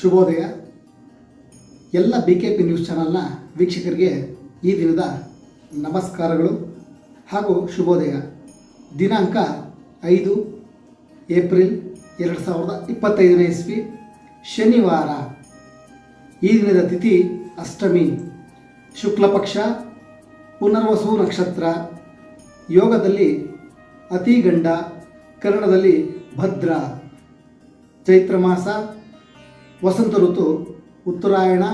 ಶುಭೋದಯ. ಎಲ್ಲ B K P news ಚಾನಲ್ನ ವೀಕ್ಷಕರಿಗೆ ಈ ದಿನದ ನಮಸ್ಕಾರಗಳು ಹಾಗೂ ಶುಭೋದಯ. ದಿನಾಂಕ ಐದು ಏಪ್ರಿಲ್ ಎರಡು ಸಾವಿರದ ಇಪ್ಪತ್ತೈದನೇ ಇಸ್ವಿ, ಶನಿವಾರ. ಈ ದಿನದ ತಿಥಿ ಅಷ್ಟಮಿ. ಶುಕ್ಲಪಕ್ಷ ಪುನರ್ವಸು ನಕ್ಷತ್ರ. ಯೋಗದಲ್ಲಿ ಅತಿಗಂಡ, ಕನ್ನಡದಲ್ಲಿ ಭದ್ರ. ಚೈತ್ರ ಮಾಸ ವಸಂತ ಋತು, ಉತ್ತರಾಯಣ,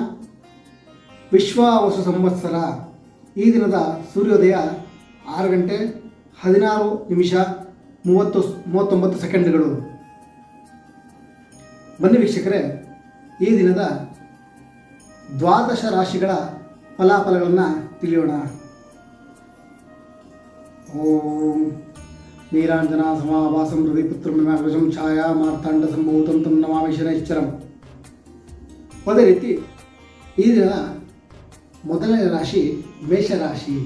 ವಿಶ್ವಾವಸು ಸಂವತ್ಸರ, ಈ ದಿನದ ಸೂರ್ಯೋದಯ ಆರು ಗಂಟೆ ಹದಿನಾರು ನಿಮಿಷ ಮೂವತ್ತು, ಮೂವತ್ತೊಂಬತ್ತು ಸೆಕೆಂಡ್ಗಳು. ಬನ್ನಿ ವೀಕ್ಷಕರೇ, ಈ ದಿನದ ದ್ವಾದಶ ರಾಶಿಗಳ ಫಲಾಫಲಗಳನ್ನು ತಿಳಿಯೋಣ. ಓಂ ನೀರಾಂಜನ ಸಮಾಭಾಸಂ ಹೃದಯ ಪುತ್ರಂ ಛಾಯಾ ಮಾರ್ತಾಂಡ ಸಂಭೂತಂ ತಂ ನಮಾಮಿ ಅದೇ ರೀತಿ ಈ ದಿನ ಮೊದಲನೇ ರಾಶಿ ಮೇಷರಾಶಿ.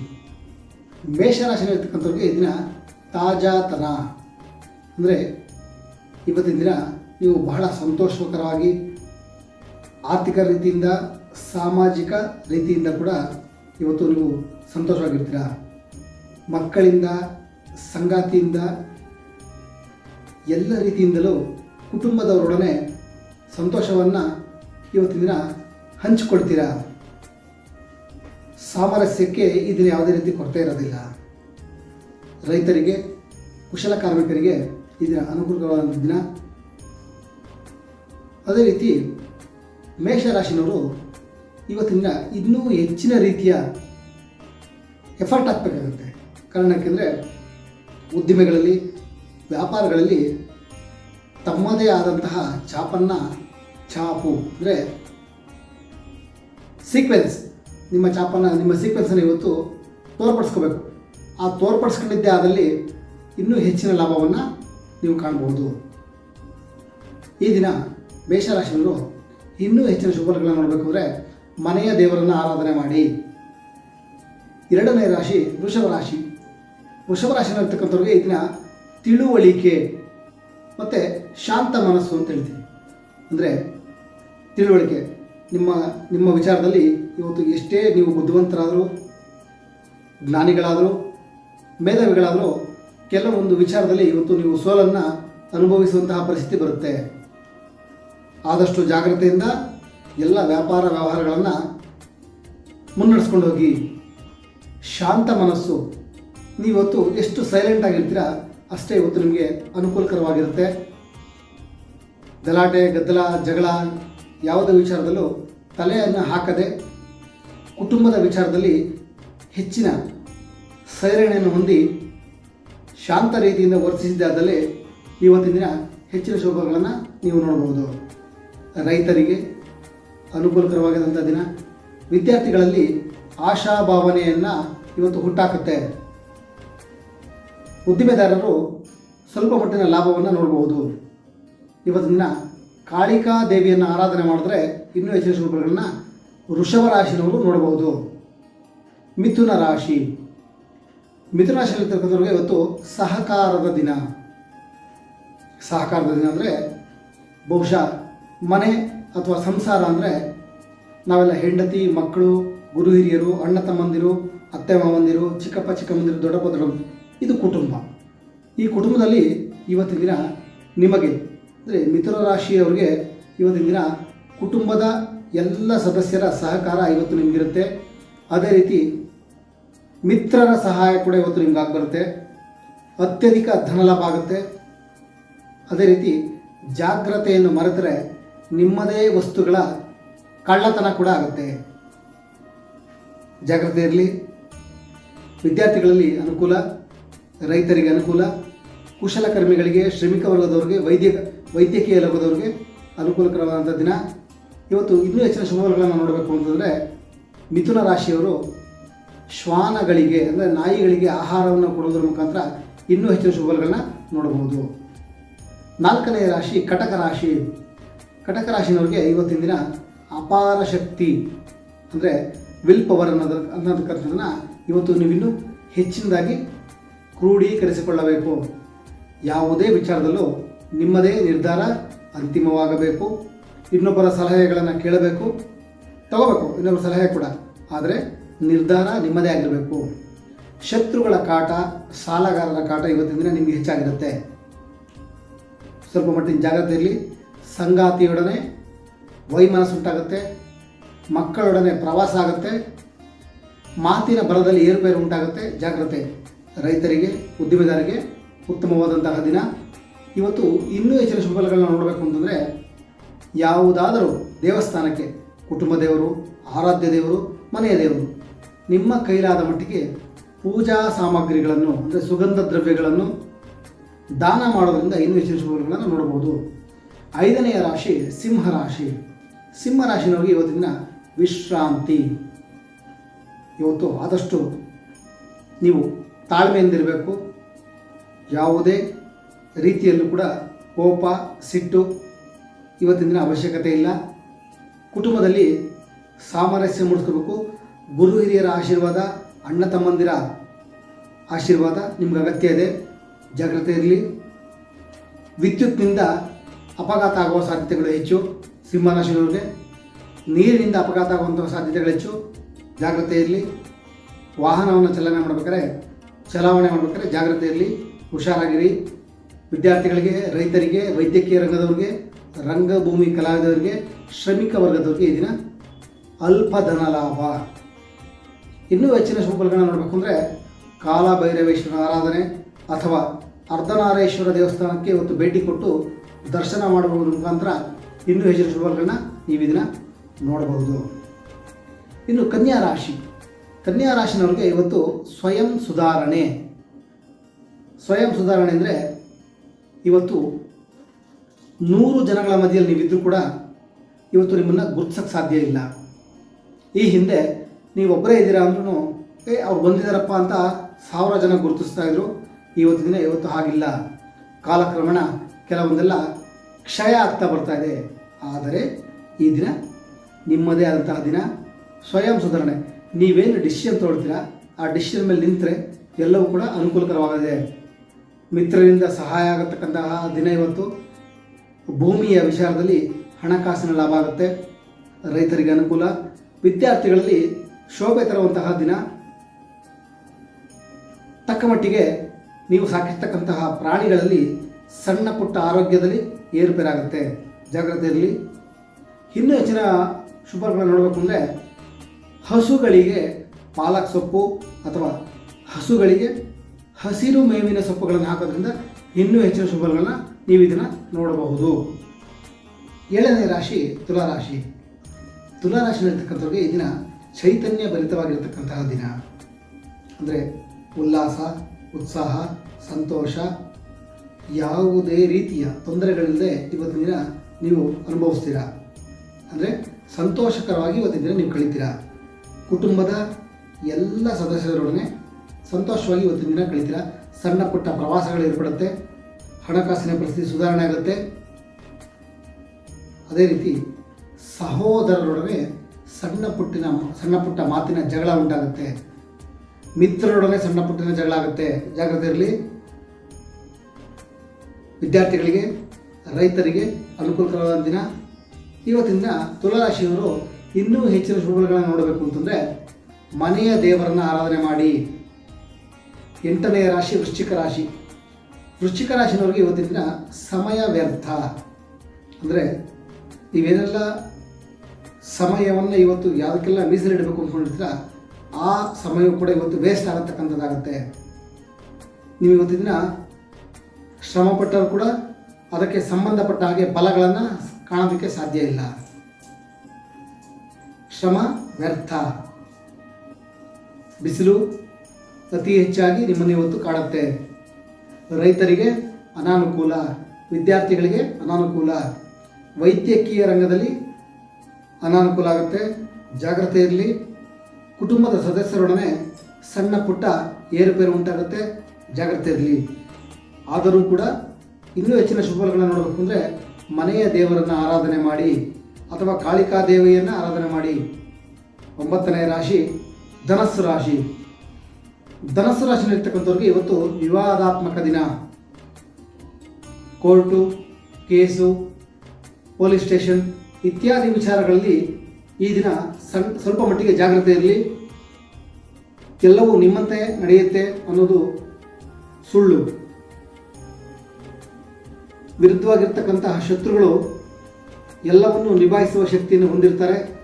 ಮೇಷರಾಶಿಯಲ್ಲಿರ್ತಕ್ಕಂಥವ್ರಿಗೆ ಈ ದಿನ ತಾಜಾತನ ಅಂದರೆ ಇವತ್ತಿನ ದಿನ ನೀವು ಬಹಳ ಸಂತೋಷಕರವಾಗಿ ಆರ್ಥಿಕ ರೀತಿಯಿಂದ, ಸಾಮಾಜಿಕ ರೀತಿಯಿಂದ ಕೂಡ ಇವತ್ತು ನೀವು ಸಂತೋಷವಾಗಿರ್ತೀರ? ಮಕ್ಕಳಿಂದ, ಸಂಗಾತಿಯಿಂದ, ಎಲ್ಲ ರೀತಿಯಿಂದಲೂ ಕುಟುಂಬದವರೊಡನೆ ಸಂತೋಷವನ್ನು ಇವತ್ತಿನ ದಿನ ಹಂಚಿಕೊಳ್ತೀರಾ? ಸಾಮರಸ್ಯಕ್ಕೆ ಇದನ್ನು ದಿನ ಯಾವುದೇ ರೀತಿ ಕೊರತೆ ಇರೋದಿಲ್ಲ. ರೈತರಿಗೆ, ಕುಶಲ ಕಾರ್ಮಿಕರಿಗೆ ಇದರ ದಿನ ಅನುಕೂಲವಾದಂಥ ದಿನ. ಅದೇ ರೀತಿ ಮೇಷರಾಶಿನವರು ಇವತ್ತಿನ ಇನ್ನೂ ಹೆಚ್ಚಿನ ರೀತಿಯ ಎಫರ್ಟ್ ಹಾಕಬೇಕಾಗುತ್ತೆ. ಕಾರಣ ಯಾಕೆಂದರೆ ಉದ್ದಿಮೆಗಳಲ್ಲಿ, ವ್ಯಾಪಾರಗಳಲ್ಲಿ ತಮ್ಮದೇ ಆದಂತಹ ಚಾಪನ್ನು ಛಾಪು ಅಂದರೆ ಸೀಕ್ವೆನ್ಸ್ ನಿಮ್ಮ ಚಾಪನ್ನು, ನಿಮ್ಮ ಸೀಕ್ವೆನ್ಸನ್ನು ಇವತ್ತು ತೋರ್ಪಡಿಸ್ಕೋಬೇಕು. ಆ ತೋರ್ಪಡಿಸ್ಕೊಂಡಿದ್ದೆ ಆದಲ್ಲಿ ಇನ್ನೂ ಹೆಚ್ಚಿನ ಲಾಭವನ್ನು ನೀವು ಕಾಣ್ಬೋದು. ಈ ದಿನ ಮೇಷರಾಶಿಯವರು ಇನ್ನೂ ಹೆಚ್ಚಿನ ಶುಭಗಳನ್ನು ನೋಡಬೇಕು ಅಂದರೆ ಮನೆಯ ದೇವರನ್ನು ಆರಾಧನೆ ಮಾಡಿ. ಎರಡನೇ ರಾಶಿ ವೃಷಭ ರಾಶಿ. ವೃಷಭ ರಾಶಿನಲ್ಲಿರ್ತಕ್ಕಂಥವ್ರಿಗೆ ಈ ದಿನ ತಿಳುವಳಿಕೆ ಮತ್ತು ಶಾಂತ ಮನಸ್ಸು ಅಂತ ಹೇಳ್ತೀವಿ. ಅಂದರೆ ತಿಳುವಳಿಕೆ ನಿಮ್ಮ ನಿಮ್ಮ ವಿಚಾರದಲ್ಲಿ ಇವತ್ತು ಎಷ್ಟೇ ನೀವು ಬುದ್ಧಿವಂತರಾದರೂ, ಜ್ಞಾನಿಗಳಾದರೂ, ಮೇಧಾವಿಗಳಾದರೂ, ಕೆಲವೊಂದು ವಿಚಾರದಲ್ಲಿ ಇವತ್ತು ನೀವು ಸೋಲನ್ನು ಅನುಭವಿಸುವಂತಹ ಪರಿಸ್ಥಿತಿ ಬರುತ್ತೆ. ಆದಷ್ಟು ಜಾಗ್ರತೆಯಿಂದ ಎಲ್ಲ ವ್ಯಾಪಾರ ವ್ಯವಹಾರಗಳನ್ನು ಮುನ್ನಡೆಸ್ಕೊಂಡು ಹೋಗಿ ಶಾಂತ ಮನಸ್ಸು. ನೀವತ್ತು ಎಷ್ಟು ಸೈಲೆಂಟ್ ಆಗಿರ್ತೀರಾ, ಅಷ್ಟೇ ಇವತ್ತು ನಿಮಗೆ ಅನುಕೂಲಕರವಾಗಿರುತ್ತೆ. ಗಲಾಟೆ, ಗದ್ದಲ, ಜಗಳ ಯಾವುದೇ ವಿಚಾರದಲ್ಲೂ ತಲೆಯನ್ನು ಹಾಕದೆ ಕುಟುಂಬದ ವಿಚಾರದಲ್ಲಿ ಹೆಚ್ಚಿನ ಸೈರಣೆಯನ್ನು ಹೊಂದಿ ಶಾಂತ ರೀತಿಯಿಂದ ವರ್ತಿಸಿದ್ದಾದಲ್ಲಿ ಇವತ್ತಿನ ದಿನ ಹೆಚ್ಚಿನ ಶುಭಗಳನ್ನು ನೀವು ನೋಡಬಹುದು. ರೈತರಿಗೆ ಅನುಕೂಲಕರವಾಗಿದ್ದಂಥ ದಿನ. ವಿದ್ಯಾರ್ಥಿಗಳಲ್ಲಿ ಆಶಾಭಾವನೆಯನ್ನು ಇವತ್ತು ಹುಟ್ಟಾಕುತ್ತೆ. ಉದ್ದಿಮೆದಾರರು ಸ್ವಲ್ಪ ಮಟ್ಟಿನ ಲಾಭವನ್ನು ನೋಡಬಹುದು. ಇವತ್ತಿನ ಕಾಳಿಕಾ ದೇವಿಯನ್ನು ಆರಾಧನೆ ಮಾಡಿದ್ರೆ ಇನ್ನೂ ಹೆಚ್ಚಿನ ಶುಭಗಳನ್ನು ವೃಷಭ ರಾಶಿನವರು ನೋಡಬಹುದು. ಮಿಥುನ ರಾಶಿ. ಮಿಥುನ ರಾಶಿಯಲ್ಲಿರ್ತಕ್ಕಂಥವ್ರಿಗೆ ಇವತ್ತು ಸಹಕಾರದ ದಿನ. ಸಹಕಾರದ ದಿನ ಅಂದರೆ ಬಹುಶಃ ಮನೆ ಅಥವಾ ಸಂಸಾರ ಅಂದರೆ ನಾವೆಲ್ಲ ಹೆಂಡತಿ, ಮಕ್ಕಳು, ಗುರು ಹಿರಿಯರು, ಅಣ್ಣ ತಮ್ಮಂದಿರು, ಅತ್ತೆ ಮಾವಂದಿರು, ಚಿಕ್ಕಪ್ಪ, ಚಿಕ್ಕಮ್ಮಂದಿರು, ದೊಡ್ಡಪ್ಪ ದೊಡ್ಡ ಇದು ಕುಟುಂಬ. ಈ ಕುಟುಂಬದಲ್ಲಿ ಇವತ್ತಿನ ದಿನ ನಿಮಗೆ ಅಂದರೆ ಮಿಥುನ ರಾಶಿಯವರಿಗೆ ಇವತ್ತಿನ ದಿನ ಕುಟುಂಬದ ಎಲ್ಲ ಸದಸ್ಯರ ಸಹಕಾರ ಇವತ್ತು ನಿಮಗಿರುತ್ತೆ. ಅದೇ ರೀತಿ ಮಿತ್ರರ ಸಹಾಯ ಕೂಡ ಇವತ್ತು ನಿಮ್ಗೆ ಆಗಿಬರುತ್ತೆ. ಅತ್ಯಧಿಕ ಧನಲಾಭ ಆಗುತ್ತೆ. ಅದೇ ರೀತಿ ಜಾಗ್ರತೆಯನ್ನು ಮರೆತರೆ ನಿಮ್ಮದೇ ವಸ್ತುಗಳ ಕಳ್ಳತನ ಕೂಡ ಆಗುತ್ತೆ. ಜಾಗ್ರತೆ ಇರಲಿ. ವಿದ್ಯಾರ್ಥಿಗಳಲ್ಲಿ ಅನುಕೂಲ, ರೈತರಿಗೆ ಅನುಕೂಲ, ಕುಶಲಕರ್ಮಿಗಳಿಗೆ, ಶ್ರಮಿಕ ವರ್ಗದವ್ರಿಗೆ ವೈದ್ಯ ವೈದ್ಯಕೀಯ ಲಭದವ್ರಿಗೆ ಅನುಕೂಲಕರವಾದಂಥ ದಿನ. ಇವತ್ತು ಇನ್ನೂ ಹೆಚ್ಚಿನ ಶುಭಗಳನ್ನು ನೋಡಬೇಕು ಅಂತಂದರೆ ಮಿಥುನ ರಾಶಿಯವರು ಶ್ವಾನಗಳಿಗೆ ಅಂದರೆ ನಾಯಿಗಳಿಗೆ ಆಹಾರವನ್ನು ಕೊಡುವುದರ ಮುಖಾಂತರ ಇನ್ನೂ ಹೆಚ್ಚಿನ ಶುಭಗಳನ್ನ ನೋಡಬಹುದು. ನಾಲ್ಕನೇ ರಾಶಿ ಕಟಕ ರಾಶಿ. ಕಟಕ ರಾಶಿನವ್ರಿಗೆ ಇವತ್ತಿನ ದಿನ ಅಪಾರ ಶಕ್ತಿ ಅಂದರೆ ವಿಲ್ ಪವರ್ ಅನ್ನೋದ್ರ ಅನ್ನೋದಕ್ಕಂಥದ್ದನ್ನು ಇವತ್ತು ನೀವಿನ್ನೂ ಹೆಚ್ಚಿನದಾಗಿ ಕ್ರೋಢೀಕರಿಸಿಕೊಳ್ಳಬೇಕು ಯಾವುದೇ ವಿಚಾರದಲ್ಲೂ ನಿಮ್ಮದೇ ನಿರ್ಧಾರ ಅಂತಿಮವಾಗಬೇಕು. ಇನ್ನೊಬ್ಬರ ಸಲಹೆಗಳನ್ನು ಕೇಳಬೇಕು. ತಗೋಬೇಕು ಇನ್ನೊಬ್ಬರ ಸಲಹೆ ಕೂಡ. ಆದರೆ ನಿರ್ಧಾರ ನಿಮ್ಮದೇ ಆಗಿರಬೇಕು. ಶತ್ರುಗಳ ಕಾಟ, ಸಾಲಗಾರರ ಕಾಟ ಇವತ್ತಿನ ದಿನ ನಿಮಗೆ ಹೆಚ್ಚಾಗಿರುತ್ತೆ. ಸ್ವಲ್ಪ ಮಟ್ಟಿನ ಜಾಗ್ರತೆಯಲ್ಲಿ ಸಂಗಾತಿಯೊಡನೆ ವೈಮನಸ್ಸುಂಟಾಗುತ್ತೆ ಮಕ್ಕಳೊಡನೆ ಪ್ರವಾಸ ಆಗುತ್ತೆ. ಮಾತಿನ ಬಲದಲ್ಲಿ ಏರುಪೇರು ಉಂಟಾಗುತ್ತೆ. ಜಾಗ್ರತೆ. ರೈತರಿಗೆ ಉದ್ದಿಮೆದಾರರಿಗೆ ಉತ್ತಮವಾದಂತಹ ದಿನ. ಇವತ್ತು ಇನ್ನೂ ಹೆಚ್ಚಿನ ಶುಭಲಗಳನ್ನ ನೋಡಬೇಕು ಅಂತಂದರೆ ಯಾವುದಾದರೂ ದೇವಸ್ಥಾನಕ್ಕೆ ಕುಟುಂಬ ದೇವರು, ಆರಾಧ್ಯ ದೇವರು, ಮನೆಯ ದೇವರು, ನಿಮ್ಮ ಕೈಲಾದ ಮಟ್ಟಿಗೆ ಪೂಜಾ ಸಾಮಗ್ರಿಗಳನ್ನು, ಅಂದರೆ ಸುಗಂಧ ದ್ರವ್ಯಗಳನ್ನು ದಾನ ಮಾಡೋದರಿಂದ ಇನ್ನೂ ಹೆಚ್ಚಿನ ಶುಭಗಳನ್ನು ನೋಡಬಹುದು ಐದನೆಯ ರಾಶಿ ಸಿಂಹ ರಾಶಿ. ಸಿಂಹ ರಾಶಿನವರಿಗೆ ಇವತ್ತಿನ ವಿಶ್ರಾಂತಿ. ಇವತ್ತು ಆದಷ್ಟು ನೀವು ತಾಳ್ಮೆಯಿಂದಿರಬೇಕು. ಯಾವುದೇ ರೀತಿಯಲ್ಲೂ ಕೂಡ ಕೋಪ, ಸಿಟ್ಟು ಇವತ್ತಿನ ದಿನ ಅವಶ್ಯಕತೆ ಇಲ್ಲ. ಕುಟುಂಬದಲ್ಲಿ ಸಾಮರಸ್ಯ ಮೂಡಿಸ್ಕೋಬೇಕು. ಗುರು ಹಿರಿಯರ ಆಶೀರ್ವಾದ, ಅಣ್ಣ ತಮ್ಮಂದಿರ ಆಶೀರ್ವಾದ ನಿಮ್ಗೆ ಅಗತ್ಯ ಇದೆ. ಜಾಗ್ರತೆ ಇರಲಿ. ವಿದ್ಯುತ್ನಿಂದ ಅಪಘಾತ ಆಗುವ ಸಾಧ್ಯತೆಗಳು ಹೆಚ್ಚು. ಸಿಂಹರಾಶಿಗಳಿಗೆ ನೀರಿನಿಂದ ಅಪಘಾತ ಆಗುವಂಥ ಸಾಧ್ಯತೆಗಳು ಹೆಚ್ಚು. ಜಾಗ್ರತೆ ಇರಲಿ. ವಾಹನವನ್ನು ಚಲನೆ ಮಾಡಬೇಕಾದ್ರೆ, ಚಲಾವಣೆ ಮಾಡಬೇಕಾದ್ರೆ ಜಾಗ್ರತೆ ಇರಲಿ. ಹುಷಾರಾಗಿರಿ. ವಿದ್ಯಾರ್ಥಿಗಳಿಗೆ, ರೈತರಿಗೆ, ವೈದ್ಯಕೀಯ ರಂಗದವ್ರಿಗೆ, ರಂಗಭೂಮಿ ಕಲಾವಿದರಿಗೆ ಶ್ರಮಿಕ ವರ್ಗದವ್ರಿಗೆ ಈ ಅಲ್ಪ ಧನ ಲಾಭ ಇನ್ನೂ ಹೆಚ್ಚಿನ ಶುಭಗಳನ್ನು ನೋಡಬೇಕು ಅಂದರೆ ಕಾಲಭೈರವೇಶ್ವರ ಆರಾಧನೆ ಅಥವಾ ಅರ್ಧನಾರೇಶ್ವರ ದೇವಸ್ಥಾನಕ್ಕೆ ಇವತ್ತು ಭೇಟಿ ಕೊಟ್ಟು ದರ್ಶನ ಮಾಡುವುದರ ಮುಖಾಂತರ ಇನ್ನೂ ಹೆಚ್ಚಿನ ಶುಭಫಲಗಳನ್ನ ನೀವು ಈ ದಿನ ನೋಡಬಹುದು. ಇನ್ನು ಕನ್ಯಾ ರಾಶಿ. ಕನ್ಯಾ ರಾಶಿನವ್ರಿಗೆ ಇವತ್ತು ಸ್ವಯಂ ಸುಧಾರಣೆ. ಸ್ವಯಂ ಸುಧಾರಣೆ ಅಂದರೆ ಇವತ್ತು ನೂರು ಜನಗಳ ಮಧ್ಯೆಯಲ್ಲಿ ನೀವಿದ್ದರೂ ಕೂಡ ಇವತ್ತು ನಿಮ್ಮನ್ನು ಗುರುತಿಸೋಕ್ಕೆ ಸಾಧ್ಯ ಇಲ್ಲ. ಈ ಹಿಂದೆ ನೀವು ಒಬ್ಬರೇ ಇದ್ದೀರಾ ಅಂದ್ರೂ ಏ, ಅವ್ರು ಬಂದಿದ್ದಾರಪ್ಪ ಅಂತ ಸಾವಿರ ಜನ ಗುರುತಿಸ್ತಾ ಇದ್ರು. ಇವತ್ತು ದಿನ ಇವತ್ತು ಹಾಗಿಲ್ಲ. ಕಾಲಕ್ರಮೇಣ ಕೆಲವೊಂದೆಲ್ಲ ಕ್ಷಯ ಆಗ್ತಾ ಬರ್ತಾ ಇದೆ. ಆದರೆ ಈ ದಿನ ನಿಮ್ಮದೇ ಆದಂತಹ ದಿನ. ಸ್ವಯಂ ಸುಧಾರಣೆ. ನೀವೇನು ಡಿಸಿಷನ್ ತೊಗೊಳ್ತೀರಾ? ಆ ಡಿಸಿಷನ್ ಮೇಲೆ ನಿಂತರೆ ಎಲ್ಲವೂ ಕೂಡ ಅನುಕೂಲಕರವಾಗಿದೆ ಮಿತ್ರರಿಂದ ಸಹಾಯ ಆಗತಕ್ಕಂತಹ ದಿನ ಇವತ್ತು. ಭೂಮಿಯ ವಿಚಾರದಲ್ಲಿ ಹಣಕಾಸಿನ ಲಾಭ ಆಗುತ್ತೆ. ರೈತರಿಗೆ ಅನುಕೂಲ. ವಿದ್ಯಾರ್ಥಿಗಳಲ್ಲಿ ಶೋಭೆ ತರುವಂತಹ ದಿನ. ತಕ್ಕ ಮಟ್ಟಿಗೆ ನೀವು ಸಾಕಿರ್ತಕ್ಕಂತಹ ಪ್ರಾಣಿಗಳಲ್ಲಿ ಸಣ್ಣ ಪುಟ್ಟ ಆರೋಗ್ಯದಲ್ಲಿ ಏರುಪೇರಾಗುತ್ತೆ. ಜಾಗ್ರತೆ ಇರಲಿ. ಇನ್ನೂ ಹೆಚ್ಚಿನ ಶುಭಗಳನ್ನು ನೋಡಬೇಕು ಅಂದರೆ ಹಸುಗಳಿಗೆ ಪಾಲಕ್ ಸೊಪ್ಪು ಅಥವಾ ಹಸುಗಳಿಗೆ ಹಸಿರು ಮೇವಿನ ಸೊಪ್ಪುಗಳನ್ನು ಹಾಕೋದ್ರಿಂದ ಇನ್ನೂ ಹೆಚ್ಚಿನ ಶುಭಗಳನ್ನು ನೀವು ಇದನ್ನು ನೋಡಬಹುದು. ಏಳನೇ ರಾಶಿ ತುಲಾರಾಶಿ ತುಲಾರಾಶಿನಲ್ಲಿರ್ತಕ್ಕಂಥವ್ರಿಗೆ ಈ ದಿನ ಚೈತನ್ಯ ಭರಿತವಾಗಿರ್ತಕ್ಕಂತಹ ದಿನ. ಅಂದರೆ ಉಲ್ಲಾಸ, ಉತ್ಸಾಹ, ಸಂತೋಷ, ಯಾವುದೇ ರೀತಿಯ ತೊಂದರೆಗಳಿಲ್ಲದೆ ಇವತ್ತಿನ ದಿನ ನೀವು ಅನುಭವಿಸ್ತೀರಾ? ಅಂದರೆ ಸಂತೋಷಕರವಾಗಿ ಇವತ್ತಿನ ದಿನ ನೀವು ಕಳಿತೀರಾ? ಕುಟುಂಬದ ಎಲ್ಲ ಸದಸ್ಯರೊಡನೆ ಸಂತೋಷವಾಗಿ ಇವತ್ತಿನ ದಿನ ಕಳಿತೀರಾ? ಸಣ್ಣ ಪುಟ್ಟ ಪ್ರವಾಸಗಳು ಏರ್ಪಡುತ್ತೆ. ಹಣಕಾಸಿನ ಪರಿಸ್ಥಿತಿ ಸುಧಾರಣೆ ಆಗುತ್ತೆ. ಅದೇ ರೀತಿ ಸಹೋದರರೊಡನೆ ಸಣ್ಣ ಪುಟ್ಟಿನ ಸಣ್ಣ ಪುಟ್ಟ ಮಾತಿನ ಜಗಳ ಉಂಟಾಗುತ್ತೆ. ಮಿತ್ರರೊಡನೆ ಸಣ್ಣ ಪುಟ್ಟಿನ ಜಗಳ ಆಗುತ್ತೆ. ಜಾಗ್ರತೆ ಇರಲಿ. ವಿದ್ಯಾರ್ಥಿಗಳಿಗೆ, ರೈತರಿಗೆ ಅನುಕೂಲಕರವಾದ ದಿನ. ಇವತ್ತಿನ ತುಲಾರಾಶಿಯವರು ಇನ್ನೂ ಹೆಚ್ಚಿನ ಶುಭಗಳನ್ನು ನೋಡಬೇಕು ಅಂತಂದರೆ ಮನೆಯ ದೇವರನ್ನು ಆರಾಧನೆ ಮಾಡಿ. ಎಂಟನೆಯ ರಾಶಿ ವೃಶ್ಚಿಕ ರಾಶಿ. ವೃಶ್ಚಿಕ ರಾಶಿನವ್ರಿಗೆ ಇವತ್ತಿನ ದಿನ ಸಮಯ ವ್ಯರ್ಥ. ಅಂದರೆ ನೀವೇನೆಲ್ಲ ಸಮಯವನ್ನು ಇವತ್ತು ಯಾವುದಕ್ಕೆಲ್ಲ ಮೀಸಲಿಡಬೇಕು ಅಂದ್ಕೊಂಡಿರ್ತೀರ, ಆ ಸಮಯ ಕೂಡ ಇವತ್ತು ವೇಸ್ಟ್ ಆಗತಕ್ಕಂಥದ್ದಾಗುತ್ತೆ. ನೀವು ಇವತ್ತಿನ ದಿನ ಶ್ರಮಪಟ್ಟರೂ ಕೂಡ ಅದಕ್ಕೆ ಸಂಬಂಧಪಟ್ಟ ಹಾಗೆ ಫಲಗಳನ್ನು ಕಾಣೋದಕ್ಕೆ ಸಾಧ್ಯ ಇಲ್ಲ. ಶ್ರಮ ವ್ಯರ್ಥ. ಬಿಸಿಲು ಅತಿ ಹೆಚ್ಚಾಗಿ ನಿಮ್ಮನ್ನು ಇವತ್ತು ಕಾಡುತ್ತೆ ರೈತರಿಗೆ ಅನಾನುಕೂಲ, ವಿದ್ಯಾರ್ಥಿಗಳಿಗೆ ಅನಾನುಕೂಲ, ವೈದ್ಯಕೀಯ ರಂಗದಲ್ಲಿ ಅನಾನುಕೂಲ ಆಗುತ್ತೆ. ಜಾಗ್ರತೆ ಇರಲಿ ಕುಟುಂಬದ ಸದಸ್ಯರೊಡನೆ ಸಣ್ಣ ಪುಟ್ಟ ಏರುಪೇರು ಉಂಟಾಗುತ್ತೆ. ಜಾಗ್ರತೆ ಇರಲಿ ಆದರೂ ಕೂಡ ಇನ್ನೂ ಹೆಚ್ಚಿನ ಶುಭಗಳನ್ನು ನೋಡಬೇಕು ಅಂದರೆ ಮನೆಯ ದೇವರನ್ನು ಆರಾಧನೆ ಮಾಡಿ ಅಥವಾ ಕಾಳಿಕಾ ದೇವಿಯನ್ನು ಆರಾಧನೆ ಮಾಡಿ. ಒಂಬತ್ತನೇ ರಾಶಿ, ಧನಸ್ಸು ರಾಶಿ. ಧನಸ್ಸು ರಾಶಿಯಲ್ಲಿರ್ತಕ್ಕಂಥವ್ರಿಗೆ ಇವತ್ತು ವಿವಾದಾತ್ಮಕ ದಿನ. ಕೋರ್ಟು, ಕೇಸು, ಪೊಲೀಸ್ ಸ್ಟೇಷನ್ ಇತ್ಯಾದಿ ವಿಚಾರಗಳಲ್ಲಿ ಈ ದಿನ ಸಣ್ಣ ಸ್ವಲ್ಪ ಮಟ್ಟಿಗೆ ಜಾಗ್ರತೆ ಇರಲಿ. ಎಲ್ಲವೂ ನಿಮ್ಮಂತೆ ನಡೆಯುತ್ತೆ ಅನ್ನೋದು ಸುಳ್ಳು. ವಿರುದ್ಧವಾಗಿರ್ತಕ್ಕಂತಹ ಶತ್ರುಗಳು ಎಲ್ಲವನ್ನು ನಿಭಾಯಿಸುವ ಶಕ್ತಿಯನ್ನು ಹೊಂದಿರ್ತಾರೆ.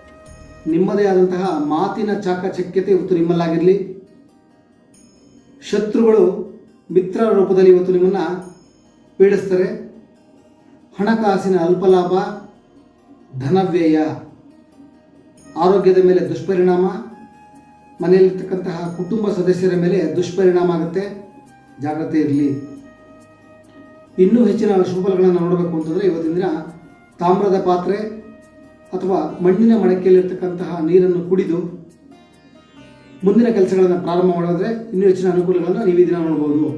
ನಿಮ್ಮದೇ ಆದಂತಹ ಮಾತಿನ ಚಾಕಚಕ್ಯತೆ ಇವತ್ತು ನಿಮ್ಮಲ್ಲಾಗಿರಲಿ. ಶತ್ರುಗಳು ಮಿತ್ರ ರೂಪದಲ್ಲಿ ಇವತ್ತು ನಿಮ್ಮನ್ನು ಪೀಡಿಸ್ತಾರೆ. ಹಣಕಾಸಿನ ಅಲ್ಪಲಾಭ, ಧನವ್ಯಯ, ಆರೋಗ್ಯದ ಮೇಲೆ ದುಷ್ಪರಿಣಾಮ, ಮನೆಯಲ್ಲಿರ್ತಕ್ಕಂತಹ ಕುಟುಂಬ ಸದಸ್ಯರ ಮೇಲೆ ದುಷ್ಪರಿಣಾಮ ಆಗುತ್ತೆ. ಜಾಗ್ರತೆ ಇರಲಿ. ಇನ್ನೂ ಹೆಚ್ಚಿನ ಶುಭಲಗಳನ್ನು ನೋಡಬೇಕು ಅಂತಂದರೆ ಇವತ್ತಿನ ದಿನ ತಾಮ್ರದ ಪಾತ್ರೆ ಅಥವಾ ಮಣ್ಣಿನ ಮಡಕೆಯಲ್ಲಿರ್ತಕ್ಕಂತಹ ನೀರನ್ನು ಕುಡಿದು ಮುಂದಿನ ಕೆಲಸಗಳನ್ನು ಪ್ರಾರಂಭ ಮಾಡಿದ್ರೆ ಇನ್ನೂ ಹೆಚ್ಚಿನ ಅನುಕೂಲಗಳನ್ನು ನೀವು ಈ ದಿನ ನೋಡ್ಬೋದು.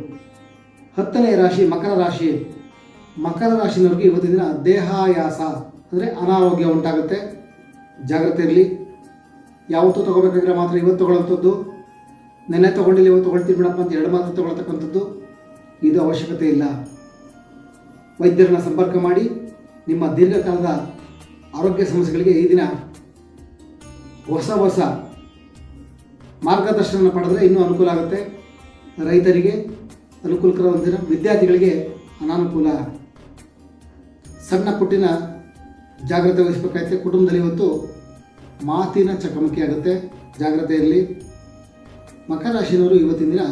ಹತ್ತನೇ ರಾಶಿ ಮಕರ ರಾಶಿ. ಮಕರ ರಾಶಿನವ್ರಿಗೆ ಇವತ್ತಿನ ದಿನ ದೇಹಾಯಾಸ, ಅಂದರೆ ಅನಾರೋಗ್ಯ ಉಂಟಾಗುತ್ತೆ. ಜಾಗ್ರತೆ ಇರಲಿ. ಯಾವತ್ತೂ ತೊಗೋಬೇಕಾದ್ರೆ ಮಾತ್ರ ಇವತ್ತು ತೊಗೊಳ್ಳೋಂಥದ್ದು. ನೆನ್ನೆ ತೊಗೊಂಡಿಲ್ಲ, ಇವತ್ತು ತೊಗೊಳ್ತೀವಿ ಬಿಡಪ್ಪ ಅಂತ ಎರಡು ಮಾತ್ರ ತೊಗೊಳ್ತಕ್ಕಂಥದ್ದು ಇದು ಅವಶ್ಯಕತೆ ಇಲ್ಲ. ವೈದ್ಯರನ್ನ ಸಂಪರ್ಕ ಮಾಡಿ, ನಿಮ್ಮ ದೀರ್ಘಕಾಲದ ಆರೋಗ್ಯ ಸಮಸ್ಯೆಗಳಿಗೆ ಈ ದಿನ ಹೊಸ ಹೊಸ ಮಾರ್ಗದರ್ಶನ ಪಡೆದ್ರೆ ಇನ್ನೂ ಅನುಕೂಲ ಆಗುತ್ತೆ. ರೈತರಿಗೆ ಅನುಕೂಲಕರ ಹೊಂದಿರ ವಿದ್ಯಾರ್ಥಿಗಳಿಗೆ ಅನಾನುಕೂಲ. ಸಣ್ಣ ಪುಟ್ಟಿನ ಜಾಗ್ರತೆ ವಹಿಸಬೇಕಾಗುತ್ತೆ ಕುಟುಂಬದಲ್ಲಿ ಇವತ್ತು ಮಾತಿನ ಚಕಮಕಿ ಆಗುತ್ತೆ. ಜಾಗ್ರತೆ ಇರಲಿ ಮಕರ ರಾಶಿನವರು ಇವತ್ತಿನ ದಿನ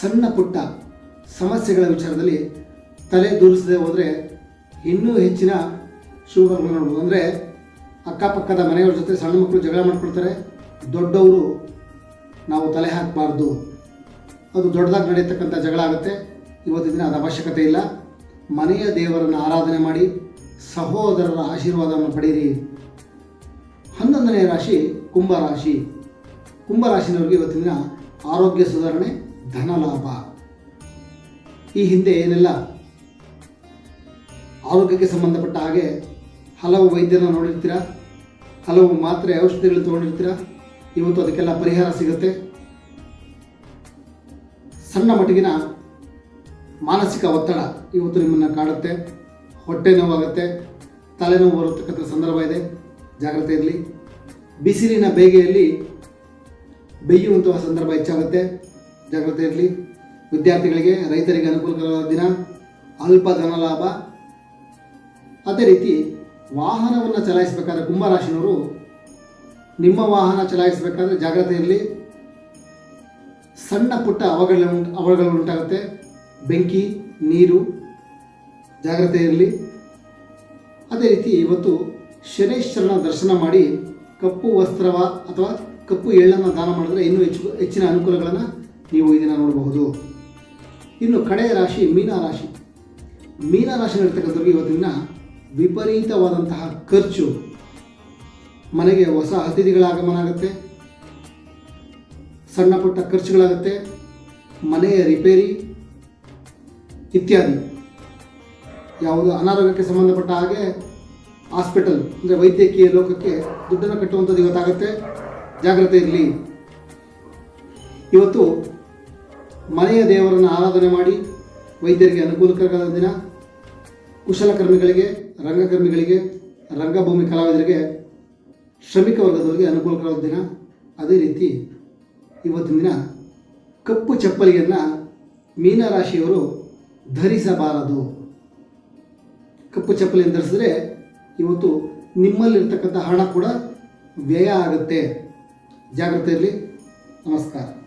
ಸಣ್ಣ ಪುಟ್ಟ ಸಮಸ್ಯೆಗಳ ವಿಚಾರದಲ್ಲಿ ತಲೆ ದೂರಿಸದೆ ಹೋದರೆ ಇನ್ನೂ ಹೆಚ್ಚಿನ ಶುಭಗಳು ನೋಡ್ಬೋದು. ಅಂದರೆ ಅಕ್ಕಪಕ್ಕದ ಮನೆಯವ್ರ ಜೊತೆ ಸಣ್ಣ ಮಕ್ಕಳು ಜಗಳ ಮಾಡ್ಕೊಳ್ತಾರೆ. ದೊಡ್ಡವರು ನಾವು ತಲೆ ಹಾಕಬಾರ್ದು. ಅದು ದೊಡ್ಡದಾಗಿ ನಡೆಯತಕ್ಕಂಥ ಜಗಳ ಆಗುತ್ತೆ. ಇವತ್ತಿನ ದಿನ ಅದು ಅವಶ್ಯಕತೆ ಇಲ್ಲ. ಮನೆಯ ದೇವರನ್ನು ಆರಾಧನೆ ಮಾಡಿ ಸಹೋದರರ ಆಶೀರ್ವಾದವನ್ನು ಪಡೆಯಿರಿ. ಹನ್ನೊಂದನೇ ರಾಶಿ ಕುಂಭರಾಶಿ ಕುಂಭರಾಶಿನವ್ರಿಗೆ ಇವತ್ತಿನ ದಿನ ಆರೋಗ್ಯ ಸುಧಾರಣೆ, ಧನ ಲಾಭ. ಈ ಹಿಂದೆ ಏನೆಲ್ಲ ಆರೋಗ್ಯಕ್ಕೆ ಸಂಬಂಧಪಟ್ಟ ಹಾಗೆ ಹಲವು ವೈದ್ಯರನ್ನ ನೋಡಿರ್ತೀರಾ? ಹಲವು ಮಾತ್ರೆ ಔಷಧಿಗಳು ತೊಗೊಂಡಿರ್ತೀರ? ಇವತ್ತು ಅದಕ್ಕೆಲ್ಲ ಪರಿಹಾರ ಸಿಗುತ್ತೆ. ಸಣ್ಣ ಮಟ್ಟಿಗಿನ ಮಾನಸಿಕ ಒತ್ತಡ ಇವತ್ತು ನಿಮ್ಮನ್ನು ಕಾಡುತ್ತೆ. ಹೊಟ್ಟೆ ನೋವಾಗುತ್ತೆ. ತಲೆನೋವು ಬರತಕ್ಕಂಥ ಸಂದರ್ಭ ಇದೆ. ಜಾಗ್ರತೆ ಇರಲಿ. ಬಿಸಿಲಿನ ಬೇಗೆಯಲ್ಲಿ ಬೇಯುವಂತಹ ಸಂದರ್ಭ ಹೆಚ್ಚಾಗುತ್ತೆ. ಜಾಗ್ರತೆ ಇರಲಿ. ವಿದ್ಯಾರ್ಥಿಗಳಿಗೆ ರೈತರಿಗೆ ಅನುಕೂಲಕರವಾದ ದಿನ. ಅಲ್ಪ ಧನ ಲಾಭ. ಅದೇ ರೀತಿ ವಾಹನವನ್ನು ಚಲಾಯಿಸಬೇಕಾದ್ರೆ ಕುಂಭರಾಶಿನವರು ನಿಮ್ಮ ವಾಹನ ಚಲಾಯಿಸಬೇಕಾದ್ರೆ ಜಾಗ್ರತೆ ಇರಲಿ ಸಣ್ಣ ಪುಟ್ಟ ಅವಘಡ ಅವಘಡಗಳು ಉಂಟಾಗುತ್ತೆ. ಬೆಂಕಿ, ನೀರು ಜಾಗ್ರತೆ ಇರಲಿ ಅದೇ ರೀತಿ ಇವತ್ತು ಶನೇಶ್ವರನ ದರ್ಶನ ಮಾಡಿ ಕಪ್ಪು ವಸ್ತ್ರವ ಅಥವಾ ಕಪ್ಪು ಎಳ್ಳನ್ನು ದಾನ ಮಾಡಿದ್ರೆ ಇನ್ನೂ ಹೆಚ್ಚು ಹೆಚ್ಚಿನ ಅನುಕೂಲಗಳನ್ನು ನೀವು ಇದನ್ನು ನೋಡಬಹುದು. ಇನ್ನು ಕಡೆಯ ರಾಶಿ ಮೀನ ರಾಶಿ. ಮೀನ ರಾಶಿನಲ್ಲಿರ್ತಕ್ಕಂಥವ್ರಿಗೆ ಇವತ್ತಿನ ವಿಪರೀತವಾದಂತಹ ಖರ್ಚು. ಮನೆಗೆ ಹೊಸ ಅತಿಥಿಗಳ ಆಗಮನ ಆಗುತ್ತೆ ಸಣ್ಣ ಪುಟ್ಟ ಖರ್ಚುಗಳಾಗುತ್ತೆ. ಮನೆಯ ರಿಪೇರಿ ಇತ್ಯಾದಿ. ಯಾವುದು ಅನಾರೋಗ್ಯಕ್ಕೆ ಸಂಬಂಧಪಟ್ಟ ಹಾಗೆ ಹಾಸ್ಪಿಟಲ್, ಅಂದರೆ ವೈದ್ಯಕೀಯ ಲೋಕಕ್ಕೆ ದುಡ್ಡನ್ನು ಕಟ್ಟುವಂಥದ್ದು ಇವತ್ತಾಗುತ್ತೆ. ಜಾಗ್ರತೆ ಇರಲಿ. ಇವತ್ತು ಮನೆಯ ದೇವರನ್ನು ಆರಾಧನೆ ಮಾಡಿ ವೈದ್ಯರಿಗೆ ಅನುಕೂಲಕರವಾದ ದಿನ. ಕುಶಲಕರ್ಮಿಗಳಿಗೆ, ರಂಗಕರ್ಮಿಗಳಿಗೆ, ರಂಗಭೂಮಿ ಕಲಾವಿದರಿಗೆ ಶ್ರಮಿಕ ವರ್ಗದವರಿಗೆ ಅನುಕೂಲಕರವಾದ ದಿನ. ಅದೇ ರೀತಿ ಇವತ್ತಿನ ದಿನ ಕಪ್ಪು ಚಪ್ಪಲಿಯನ್ನು ಮೀನರಾಶಿಯವರು ಧರಿಸಬಾರದು. ಕಪ್ಪು ಚಪ್ಪಲಿಯನ್ನು ಧರಿಸಿದ್ರೆ ಇವತ್ತು ನಿಮ್ಮಲ್ಲಿರ್ತಕ್ಕಂಥ ಹಣ ಕೂಡ ವ್ಯಯ ಆಗುತ್ತೆ. ಜಾಗ್ರತೆ ಇರಲಿ. ನಮಸ್ಕಾರ.